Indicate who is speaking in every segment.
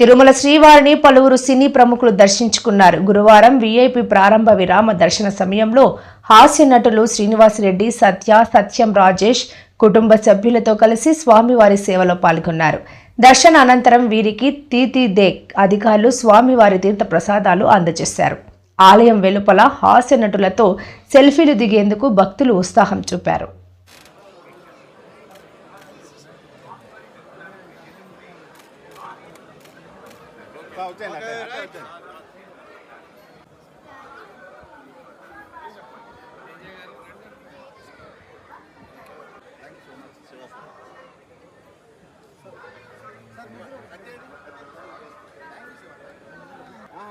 Speaker 1: తిరుమల శ్రీవారిని పలువురు సినీ ప్రముఖులు దర్శించుకున్నారు. గురువారం వీఐపీ ప్రారంభ విరామ దర్శన సమయంలో హాస్య నటులు శ్రీనివాసరెడ్డి సత్య సత్యం రాజేష్ కుటుంబ సభ్యులతో కలిసి స్వామివారి సేవలో పాల్గొన్నారు. దర్శన అనంతరం వీరికి తీతి దేక్ అధికారులు స్వామివారి తీర్థ ప్రసాదాలు అందజేశారు. ఆలయం వెలుపల హాస్య నటులతో సెల్ఫీలు దిగేందుకు భక్తులు ఉత్సాహం చూపారు.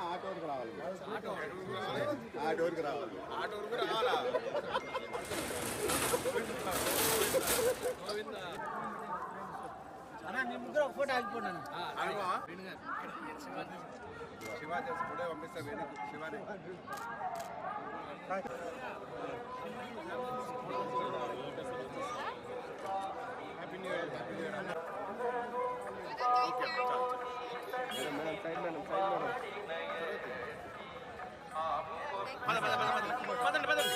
Speaker 2: ఆటోకి రావాలి ఆటోకి రావాలి ఆటోకి రావాలా శివ చేసి పంపిస్తా Venu Shivani happy new year happy new year okay madam madam side madam side madam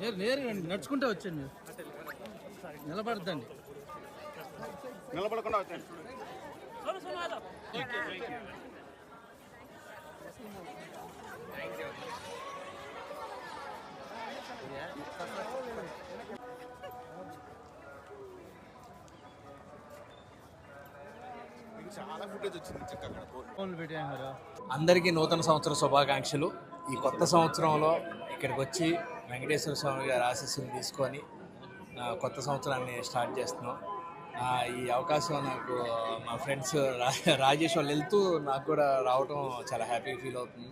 Speaker 3: నేరు నేరుగా నడుచుకుంటే వచ్చాను మీరు. నిలబడద్దండి.
Speaker 2: నిలబడకుండా చాలా ఫుటేజ్ వచ్చింది
Speaker 4: అందరికీ నూతన సంవత్సర శుభాకాంక్షలు. ఈ కొత్త సంవత్సరంలో ఇక్కడికి వచ్చి వెంకటేశ్వర స్వామి గారి ఆశీస్సులు తీసుకొని కొత్త సంవత్సరాన్ని స్టార్ట్ చేస్తున్నాం. ఈ అవకాశం నాకు మా ఫ్రెండ్స్ రా- రాజేష్ వాళ్ళు వెళ్తూ నాకు కూడా రావటం చాలా హ్యాపీ ఫీల్ అవుతుంది.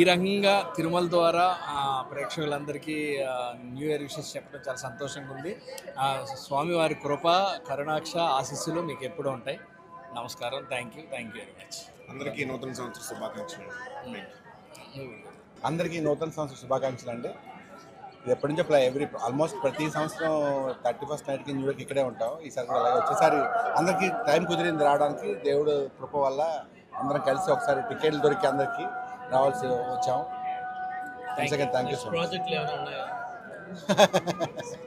Speaker 4: ఈ రకంగా తిరుమల ద్వారా ఆ, ప్రేక్షకులందరికీ న్యూ ఇయర్ విషెస్ చెప్పడం చాలా సంతోషంగా ఉంది. ఆ, స్వామివారి కృప కరుణాక్ష ఆశీస్సులు మీకు ఎప్పుడూ ఉంటాయి. నమస్కారం. Thank you. Thank you very much.
Speaker 2: అందరికీ నూతన సంవత్సర శుభాకాంక్షలు.
Speaker 5: అందరికీ నూతన సంవత్సర శుభాకాంక్షలు అండి. ఎప్పటి నుంచో ఎవ్రీ ఆల్మోస్ట్ ప్రతి సంవత్సరం థర్టీ ఫస్ట్ నైట్కి న్యూ ఇయర్కి ఇక్కడే ఉంటాం. ఈసారి కూడా అలాగే వచ్చేసారి అందరికీ టైం కుదిరింది రావడానికి. దేవుడు కృప వల్ల అందరం కలిసి ఒకసారి టికెట్లు దొరికి అందరికీ రావాల్సి వచ్చాం. Thank you so much